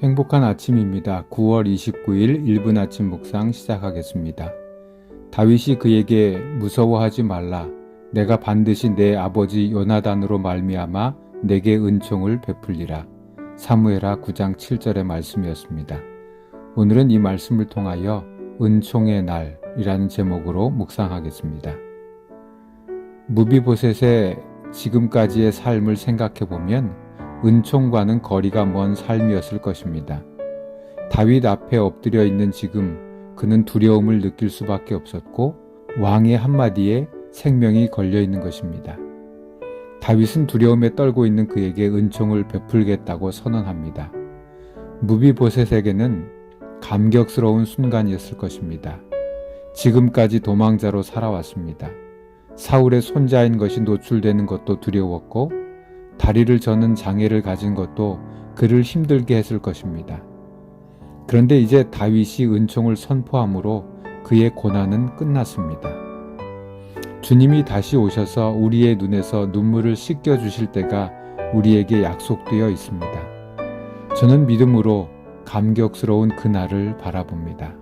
행복한 아침입니다. 9월 29일 1분 아침 묵상 시작하겠습니다. 다윗이 그에게 무서워하지 말라. 내가 반드시 내 아버지 요나단으로 말미암아 내게 은총을 베풀리라. 사무엘하 9장 7절의 말씀이었습니다. 오늘은 이 말씀을 통하여 은총의 날이라는 제목으로 묵상하겠습니다. 무비보셋의 지금까지의 삶을 생각해 보면 은총과는 거리가 먼 삶이었을 것입니다. 다윗 앞에 엎드려 있는 지금 그는 두려움을 느낄 수밖에 없었고 왕의 한마디에 생명이 걸려 있는 것입니다. 다윗은 두려움에 떨고 있는 그에게 은총을 베풀겠다고 선언합니다. 무비보셋에게는 감격스러운 순간이었을 것입니다. 지금까지 도망자로 살아왔습니다. 사울의 손자인 것이 노출되는 것도 두려웠고 다리를 저는 장애를 가진 것도 그를 힘들게 했을 것입니다. 그런데 이제 다윗이 은총을 선포함으로 그의 고난은 끝났습니다. 주님이 다시 오셔서 우리의 눈에서 눈물을 씻겨 주실 때가 우리에게 약속되어 있습니다. 저는 믿음으로 감격스러운 그날을 바라봅니다.